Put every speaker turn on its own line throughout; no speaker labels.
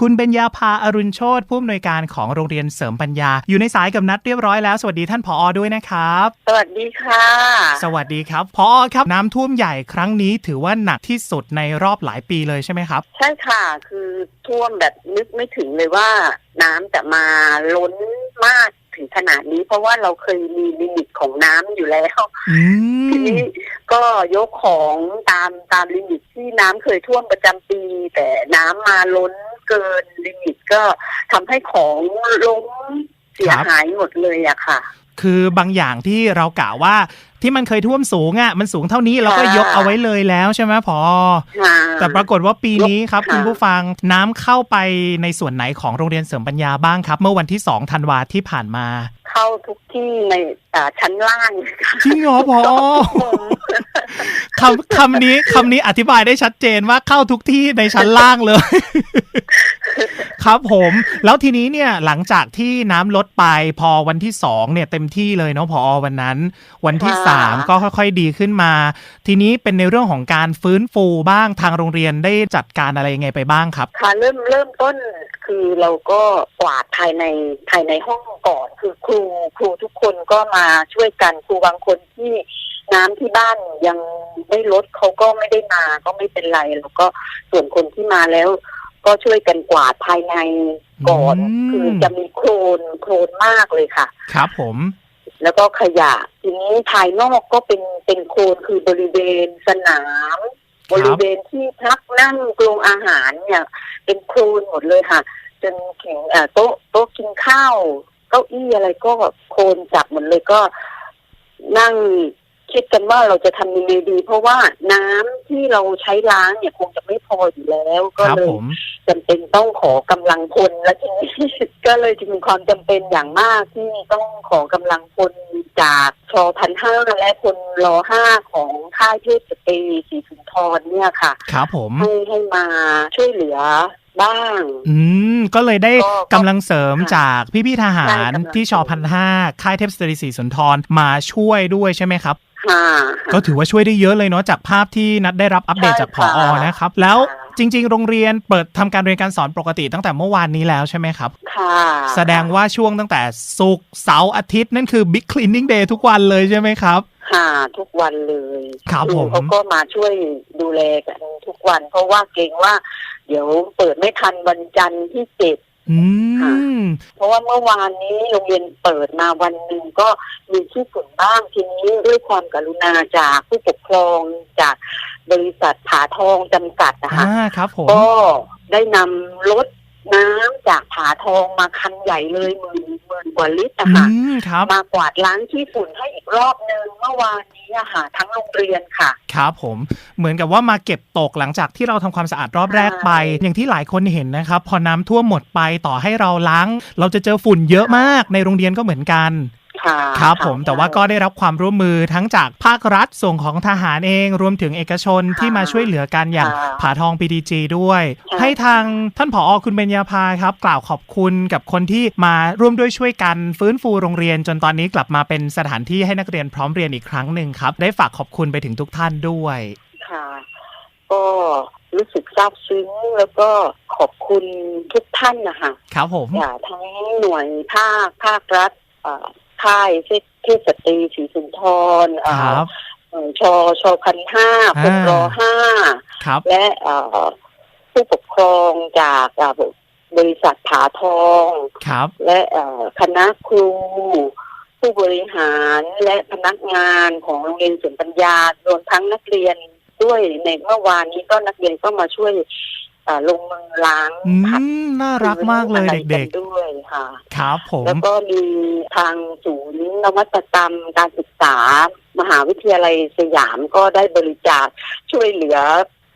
คุณเบญญาภาอรุณโชตผู้อำนวยการของโรงเรียนเสริมปัญญา อยู่ในสายกับนัดเรียบร้อยแล้ว สวัสดีท่านผอด้วยนะครับ
สวัสดีค่ะ
สวัสดีครับพอครับน้ำท่วมใหญ่ครั้งนี้ถือว่าหนักที่สุดในรอบหลายปีเลยใช่ไหมครับ
ใช่ค่ะ คือท่วมแบบนึกไม่ถึงเลยว่าน้ำจะมาล้นมากถึงขนาดนี้เพราะว่าเราเคยมีลิมิตของน้ำอยู่แล้ว
อืม
ทีนี้ก็ยกของตามตามลิมิตที่น้ำเคยท่วมประจำปี แต่น้ำมาล้น เกินลิมิตก็ทำให้ของล้มเสียหายหมดเลยอะค่ะ
คือบางอย่างที่เรากล่าวว่าที่มันเคยท่วมสูงอะมันสูงเท่านี้เราก็
ค่ะ
ยกเอาไว้เลยแล้วใช่ไหมพอ
ค่ะ
แต่ปรากฏว่าปีนี้ครับ
ค่ะ
คุณผู้ฟังน้ำเข้าไปในส่วนไหนของโรงเรียนเสริมปัญญาบ้างครับ เมื่อวันที่2ธันวาที่ผ่านมา
เข้าทุกที่ในอ่าชั้นล่างค่ะ
จริงเหรอพอคำคำนี้คำนี้อธิบายได้ชัดเจนว่าเข้าทุกที่ในชั้นล่างเลย ครับผม แล้วทีนี้เนี่ยหลังจากที่น้ำลดไปพอวันที่สองเนี่ยเต็มที่เลยเนาะพอวันนั้น วันที่
ค่ะ
สามก็ค่อย ๆดีขึ้นมา ทีนี้เป็นในเรื่องของการฟื้นฟูบ้างทางโรงเรียนได้จัดการอะไรยังไงไปบ้างครับ
ค่ะเริ่มเริ่มต้น คือเราก็กวาดภายในภายในห้องก่อน คือครูครูทุกคนก็มาช่วยกันครูบางคนที่น้ำที่บ้านยังไม่ลดเขาก็ไม่ได้มาก็ไม่เป็นไรแล้วก็ส่วนคนที่มาแล้ว ก็ช่วยกันกวาดภายในก่อน
อืม
คือจะมีโคลนโคลนมากเลยค่ะ
ครับผม
แล้วก็ขยะทีนี้ภายนอกก็เป็นเป็นโคลนคือบริเวณสนาม บริเวณที่พักนั่งกรงอาหารเนี่ย เป็นโคลนหมดเลยค่ะ จนถึงเอ่อโต๊ะโต๊ะกินข้าวเก้าอี้อะไรก็โคลนจับหมดเลยก็นั่งคิดกันว่าเราจะทำยังไงดี เพราะว่าน้ำที่เราใช้ล้างเนี่ยคงจะไม่พออยู่แล้ว ก็
ครับ
เลย
ผม
จำเป็นต้องขอกำลังพลและทีนี้ก็เลยจึงมีความจำเป็นอย่างมากที่ต้องขอกำลังพลจากชอพันห้าและพลรอห้าของค่ายเทพสตรีศรีสุนท รเนี่ยค่ะ
ครับผม
ให้ให้มาช่วยเหลือบ้าง
อืม ก็เลยได้
ก็
กำลังเสริม
ค่ะ
จากพี่ๆทหาร
ใช่กำลัง
ที่ชอพันห้าค่ายเทพสตรีศรีสุนทรมาช่วยด้วยใช่ไหมครับ
ค่ะ
ก็ถือว่าช่วยได้เยอะเลยเนาะจากภาพที่นัดได้รับอัปเดต
ใช่
จากผอ
ค่ะ
นะครับ แล้ว
ค่ะ
จริง ๆ โรงเรียนเปิดทำการเรียนการสอนปกติตั้งแต่เมื่อวานนี้แล้วใช่ไหมครับ
ค่ะ
แสดงว่าช่วงตั้งแต่ศุกร์เสาร์อาทิตย์นั่นคือ Big Cleaning Day ทุกวันเลยใช่ไหมครับ
ค่ะทุกวันเลย
ครับ
ค
ผม
เขาก็มาช่วยดูแลกันทุกวัน เพราะว่าเกรงว่า เดี๋ยวเปิดไม่ทันวันจันทร์ที่เจ็ด
อืม
เพราะว่าเมื่อวานนี้โรงเรียนเปิดมาวันหนึ่งก็มีที่ฝุ่นบ้างทีนี้ด้วยความกรุณาจากผู้ปกครองจากบริษัทผาทองจำกัดนะคะ
อ่าครับผม
ก็ได้นำรถน้ำจากผาทองมาคันใหญ่เลยหมื่นหมื่น กว่าลิตร
อื
นะคะ
มครับ
มากวาดล้างที่ฝุ่นให้อีกรอบหนึ่งเมื่อวานนี้อะค่ะทั้งโรงเรียนค่ะ
ครับผมเหมือนกับว่ามาเก็บตกหลังจากที่เราทำความสะอาดรอบแรกไป
ใช่
อย่างที่หลายคนเห็นนะครับ พอน้ำท่วมหมดไปต่อให้เราล้าง เราจะเจอฝุ่นเยอะมากในโรงเรียนก็เหมือนกัน
ค่ะ
ครับะผมแต่ว่าก็ได้รับความร่วมมือทั้งจากภาครัฐส่วนของทหารเอง รวมถึงเอกชนที่มาช่วยเหลือกันอย่าง
ค่ะ
ผาทอง PDG ด้วย
ใช่
ให้ทางท่านผอคุณเบญญาภาครับ กล่าวขอบคุณกับคนที่มาร่วมด้วยช่วยกันฟื้นฟูโรงเรียน จนตอนนี้กลับมาเป็นสถานที่ให้นักเรียนพร้อมเรียนอีกครั้งหนึ่งครับ ได้ฝากขอบคุณไปถึงทุกท่านด้วย
ค่ะ ก็รู้สึกซาบซึ้งแล้วก็ขอบคุณทุกท่านนะคะ
ครับผม
อย่าทั้งหน่วยภาคภาครัฐเอ่อ ค่ายเทศเทศสตรีศรีสุนทรเอ่อ
ครับ
เอ่อชอชอพันห้าพลรอห้า
ครับ
และเอ่อผู้ปกครองจากเอ่อบริษัทผาทอง
ครับ
และเอ่อคณะครู ผู้บริหารและพนักงานของโรงเรียนสุนปัญญารวมทั้งนักเรียนด้วยในเมื่อวานนี้ก็นักเรียนก็มาช่วยเอ่อ ลงมือล้าง
อื
ขัด
มน่ารักมากเลย
อะไร
เด็ก
นด้วยค่ะ
ๆครับผม
แล้วก็มีทางศูนย์นวัตกรรมการศึกษามหาวิทยาลัยสยามก็ได้บริจาคช่วยเหลือ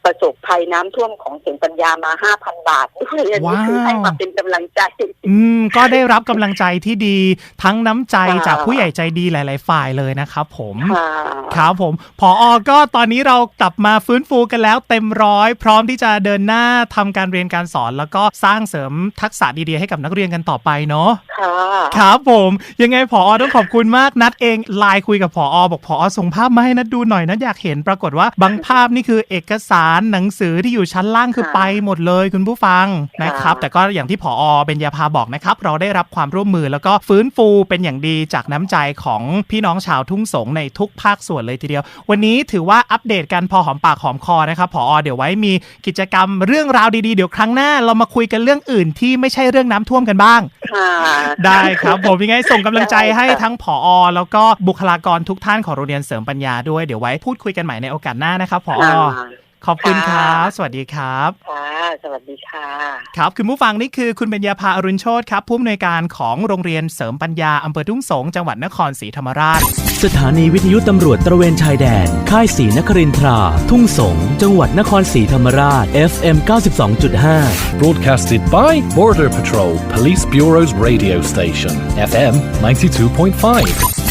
ประสบภัยน้ำท่วมของเสียงปัญญามา5,000บาทด้วยอันนี้คือ
ว้าว
ให้มาเป็นกำลังใจ
อืม ก็ได้รับกำลังใจที่ดีทั้งน้ำใจ
ค่ะ
จากผู้ใหญ่ใจดีหลาย ๆ ฝ่ายเลยนะครับผม
ค่ะ
ครับผมพออก็ตอนนี้เรากลับมาฟื้นฟูกันแล้วเต็มร้อย พร้อมที่จะเดินหน้าทำการเรียนการสอน แล้วก็สร้างเสริมทักษะดี ๆ ให้กับนักเรียนกันต่อไปเนาะ
ค่ะ
ครับผม ยังไงผอต้องขอบคุณมากนัดเองไลน์คุยกับผอบอกผอส่งภาพมาให้นัดดูหน่อยนัดอยากเห็นปรากฏว่าบางภาพนี่คือเอกสาร้านหนังสือที่อยู่ชั้นล่างคือ
ค่ะ
ไปหมดเลยคุณผู้ฟังนะครับ
ค่ะ
แต่ก็อย่างที่ผอเบญญาภาบอกนะครับ เราได้รับความร่วมมือแล้วก็ฟื้นฟูเป็นอย่างดีจากน้ำใจของพี่น้องชาวทุ่งสงในทุกภาคส่วนเลยทีเดียว วันนี้ถือว่าอัปเดตกันพอหอมปากหอมคอนะครับผอเดี๋ยวไว้มีกิจกรรมเรื่องราวดีๆ เดี๋ยวครั้งหน้า เรามาคุยกันเรื่องอื่นที่ไม่ใช่เรื่องน้ำท่วมกันบ้าง
ค่ะ
ได้ครับผมยังไงส่งกำลังใจให้
ได้ค่ะ
ทั้งผอแล้วก็บุคลากรทุกท่านของโรงเรียนเสริมปัญญาด้วยเดี๋ยวไว้พูดคุยกันใหม่ในโอกาสหน้านะครับผอ
ค่ะ
ขอบคุณค
ค่ะ
รับ สวัสดีครับ
ค่ะสวัสดีค่ะ
ครับคุณผู้ฟังนี่คือคุณเบญญาภาอรุณโชตครับผู้อำนวยการของโรงเรียนเสริมปัญญาอำเภอทุ่งสงจังหวัดนครศรีธรรมราช
สถานีวิทยุตำรวจตระเวนชายแดน ค่ายศรีนครินทรา ทุ่งสงจังหวัดนครศรีธรรมราช FM 92.5
Broadcasted by Border Patrol Police Bureau's radio station, FM 92.5.